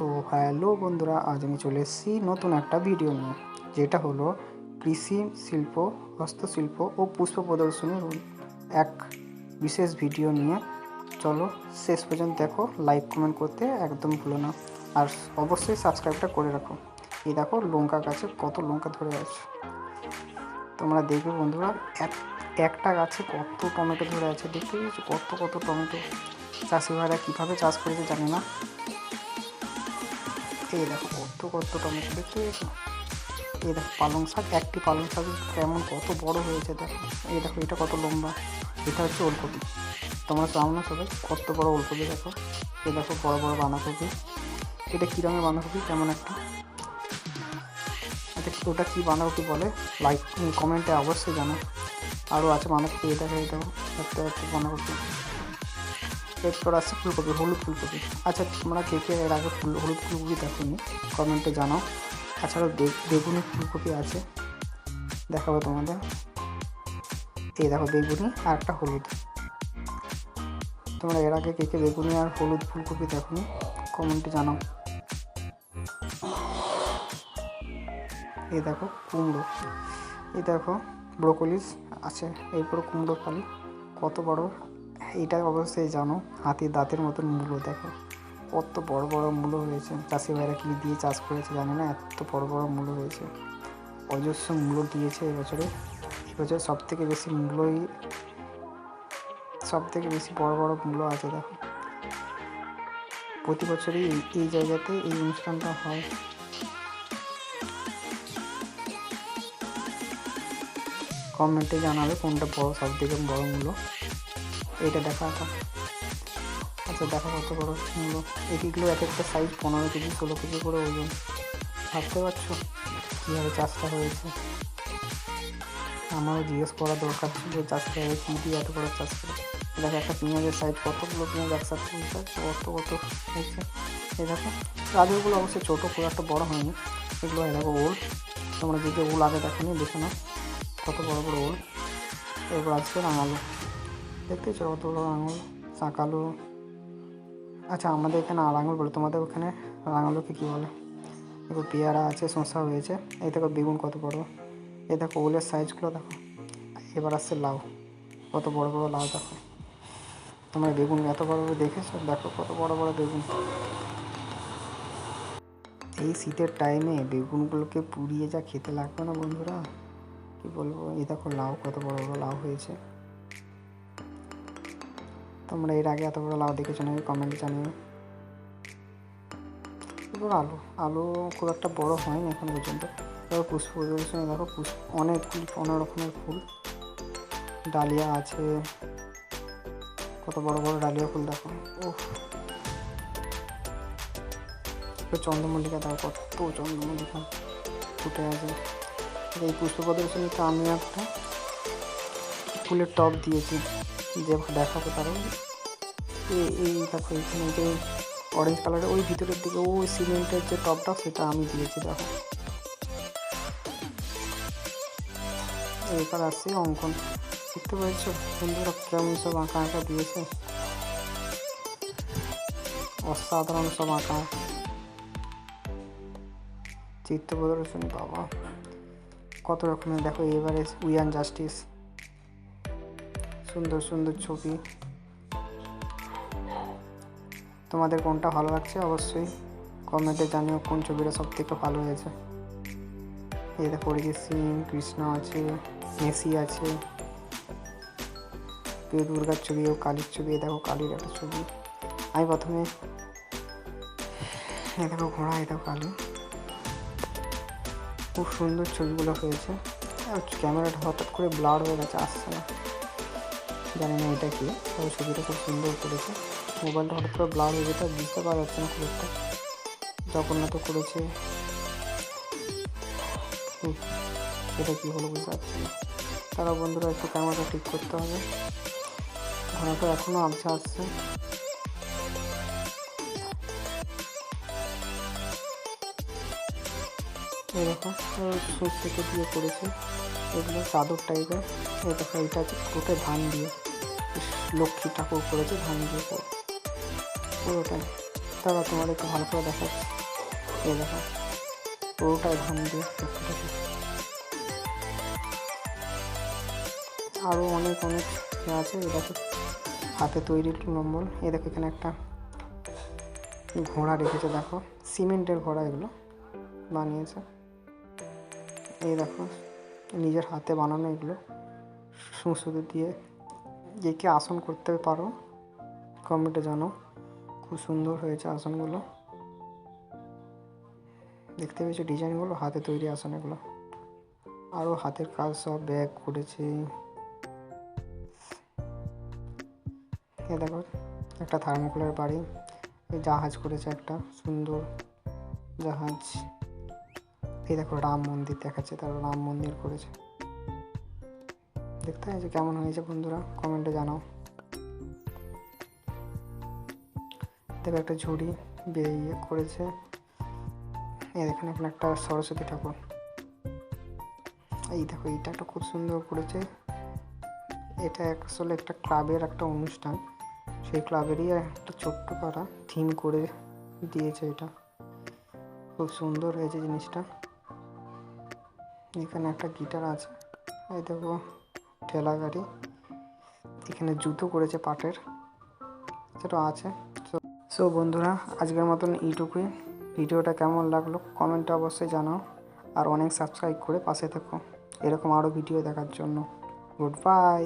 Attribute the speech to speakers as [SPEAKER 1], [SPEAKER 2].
[SPEAKER 1] তো হ্যালো বন্ধুরা, আজ আমি চলে এসেছি নতুন একটা ভিডিও নিয়ে, যেটা হলো কৃষি শিল্প, হস্তশিল্প ও পুষ্প প্রদর্শনীর এক বিশেষ ভিডিও নিয়ে। চলো শেষ পর্যন্ত দেখো লাইক কমেন্ট করতে একদম ভুলো না। আর অবশ্যই সাবস্ক্রাইবটা করে রাখো। এই দেখো লঙ্কা গাছে কত লঙ্কা ধরে আছে। তোমরা দেখবে বন্ধুরা, এক, একটা গাছে কত টমেটো ধরে আছে, দেখতে কত কত টমেটো? চাষিভাইরা কীভাবে চাষ করেছে জানি না। এই দেখো, কত কত টমেটো দেখতে পেয়েছ? এই দেখো, পালং শাক, একটি পালং শাক কেমন, কত বড় হয়েছে দেখো। এই দেখো, এটা কত লম্বা, এটা হচ্ছে ওলকপি। তোমরা চাও না সবাই? কত বড় ওলকপি দেখো। এই দেখো, বড় বড় বাঁধাকপি। এটা কী রঙের বাঁধাকপি? কেমন একটা? এটা ওটা কী বাঁধাকপি বলে? লাইক কমেন্টে অবশ্যই জানো আরও আছে বাঁধাকপি, এটা এটা দেখতে পাচ্ছি বাঁধাকপি। এরপর আছে, ফুলকপি, হলুদ ফুলকপি। আচ্ছা তোমরা কে কে এর আগে ফুল, হলুদ ফুলকপি দেখোনি কমেন্টে জানাও। তাছাড়াও বেগুনি ফুলকপি আছে, দেখাবো তোমাদের। এই দেখো বেগুনি আর একটা হলুদ। তোমরা এর আগে কে কে বেগুনি আর হলুদ ফুলকপি দেখোনি কমেন্টে জানাও। এই দেখো কুমড়ো। এই দেখো ব্রোকলিস আছে, এরপর কুমড়ো ফালি, কত বড় এটা অবশ্যই জানো হাতির দাঁতের মতন মূল্য দেখো। কত বড় বড় মূল্য হয়েছে। চাষি ভাইরা কী দিয়ে চাষ করেছে জানি না, এত বড় বড় মূল্য হয়েছে। অজস্র মূল্য দিয়েছে এবছরে। এবছর সব থেকে বেশি মূল্যই সব থেকে বেশি বড় বড় মূল্য আছে, দেখো। প্রতি বছরই এই এই জায়গাতে এই অনুষ্ঠানটা হয়। কমেন্টে জানাবে কোনটা বড় সব থেকে বড় মূল্য এইটা দেখা একটা আচ্ছা দেখা কত বড় মূল্য এগুলো এক একটা সাইজ পনেরো কেজি, ষোলো কেজি করে ওজন। ভাবতে পারছ কীভাবে চাষটা হয়েছে? আমারও জিজ্ঞেস করা দরকার ছিল চাষটা হয়ে কী দিয়ে এত বড় চাষ করে। দেখো, একটা পেঁয়াজের সাইজ কতগুলো, পেঁয়াজ একসাথে হয়েছে কত কত হয়েছে? এই দেখো, গাজরগুলো অবশ্যই ছোটো, খুব একটা বড় হয়নি। এগুলো এই দেখো ওল তোমরা যদি ওল আগে দেখো নি, দেখে নাও কত বড় বড় ওল এরপর আজকে রাঙালো। দেখতেছো কত বড় আঙুল শাঁকালু আচ্ছা আমাদের এখানে আর আঙুল বলে, তোমাদের ওখানে রাঙালুকে কী বলে? দেখো, পেয়ারা আছে, শসা হয়েছে। এই দেখো, বেগুন কত বড়। এই দেখো, ওলের সাইজগুলো দেখো। এবার আসছে লাউ। কত বড় বড় লাউ দেখো। তোমরা বেগুন এত বড় বড় দেখেছ? দেখো, কত বড় বড় বেগুন। এই শীতের টাইমে বেগুনগুলোকে পুড়িয়ে যা খেতে লাগবে না বন্ধুরা? কি বলব? এই দেখো, লাউ কত বড় বড় লাউ হয়েছে। তোমরা এর আগে এত বড় লাউ দেখেছ নাকি? কমেন্টে জানিও। এবার আলু। আলু খুব একটা বড় হয়নি এখন পর্যন্ত। এবার পুষ্প প্রদর্শনী দেখো, পুষ্প অনেকগুলি অনেক রকমের ফুল। ডালিয়া আছে। কত বড় বড় ডালিয়া ফুল দেখো। ও চন্দ্রমল্লিকা দেখো, কত চন্দ্রমল্লিকা ফুটে আছে। এই পুষ্প প্রদর্শনীতে আমি একটা ফুলের টব দিয়েছি। দেখাবো তারও এই দেখো এখানে যে অরেঞ্জ কালারের ওই ভিতরের দিকে ওই সিমেন্টের যে টপটা সেটা আমি দিয়েছি, দেখো। এবার আসছে অঙ্কন। দেখতে পেয়েছ? বন্ধুরা কেমন সব আঁকা আঁকা দিয়েছে? অসাধারণ সব আঁকা। চিত্র প্রদর্শনী, বাবা। কত রকমের, দেখো এবারে উইয়ান জাস্টিস। সুন্দর সুন্দর ছবি। তোমাদের কোনটা ভালো লাগছে অবশ্যই কমেন্টে জানিও কোন ছবিটা সব থেকে ভালো হয়েছে। এই দেখো অরিজিৎ সিং, কৃষ্ণ আছে, মেসি আছে। প্রিয় দুর্গার ছবি ও কালীর ছবি দেখো কালীর একটা ছবি। আমি প্রথমে এই দেখো ঘোড়া, এই দেখো কালী। খুব সুন্দর ছবিগুলো হয়েছে। ক্যামেরাটা হঠাৎ করে ব্লার হয়ে গেছে, আসছে না। জানি না এটা কি। তবে ছবিটা খুব সুন্দর করেছে। মোবাইলটা হঠাৎ করে ব্লার হয়ে যেটা বুঝতে পারা যাচ্ছে না খুব একটা। জগন্নাথ করেছে। এটা কী হলো বুঝতে পারছি না। তারা বন্ধুরা একটু ক্যামেরাটা ঠিক করতে হবে। ঘোড়াটা এখনও আবছা আসছে। এরকম সুচ থেকে দিয়ে করেছে। এগুলো চাদর টাইপের এটা এইটা পুরোটাই ধান দিয়ে। লক্ষ্মী ঠাকুর করেছে ধান দিয়ে পুরোটাই। তারা তোমার একটু ভালো করে দেখাচ্ছি এই দেখো, পুরোটাই ধান দিয়ে ভর্তি থাকে আরও অনেক অনেক ইয়ে আছে। এই দেখো, হাতে তৈরি একটু নম্বর এ দেখো, এখানে একটা ঘোড়া রেখেছে, দেখো। সিমেন্টের ঘোড়া এগুলো বানিয়েছে। এই দেখো, নিজের হাতে বানানো এগুলো। সুসুদি দিয়ে যে কে আসন করতে পারো, কমেন্টে জানো, খুব সুন্দর হয়েছে আসনগুলো। দেখতে পেয়েছ ডিজাইনগুলো? হাতে তৈরি আসন এগুলো। আরও হাতের কাজ সব ব্যাগ করেছে। এ দেখো, একটা থার্মোকলের বাড়ি। জাহাজ করেছে একটা সুন্দর জাহাজ। এই দেখো রাম মন্দির দেখাচ্ছে, তারা রাম মন্দির করেছে। দেখতে? হয়েছে কেমন হয়েছে বন্ধুরা? কমেন্টে জানাও। দেখো একটা ঝুড়ি বেরিয়ে করেছে এই দেখেন, এখানে একটা সরস্বতী ঠাকুর। এই দেখো, এইটা একটা খুব সুন্দর করেছে। এটা আসলে একটা ক্লাবের একটা অনুষ্ঠান। সেই ক্লাবেরই একটা ছোট্ট পাড়া থিম করে দিয়েছে এটা। খুব সুন্দর হয়েছে জিনিসটা। এখানে একটা গিটার আছে। এই দেখো ঠেলা গাড়ি। এখানে জুতো করেছে পাটের। সেটা আছে। সো বন্ধুরা, আজকের মতন এইটুকুই। ভিডিওটা কেমন লাগল কমেন্টে অবশ্যই জানাও। আর অনেক সাবস্ক্রাইব করে পাশে থাকো। এরকম আরও ভিডিও দেখার জন্য। Good bye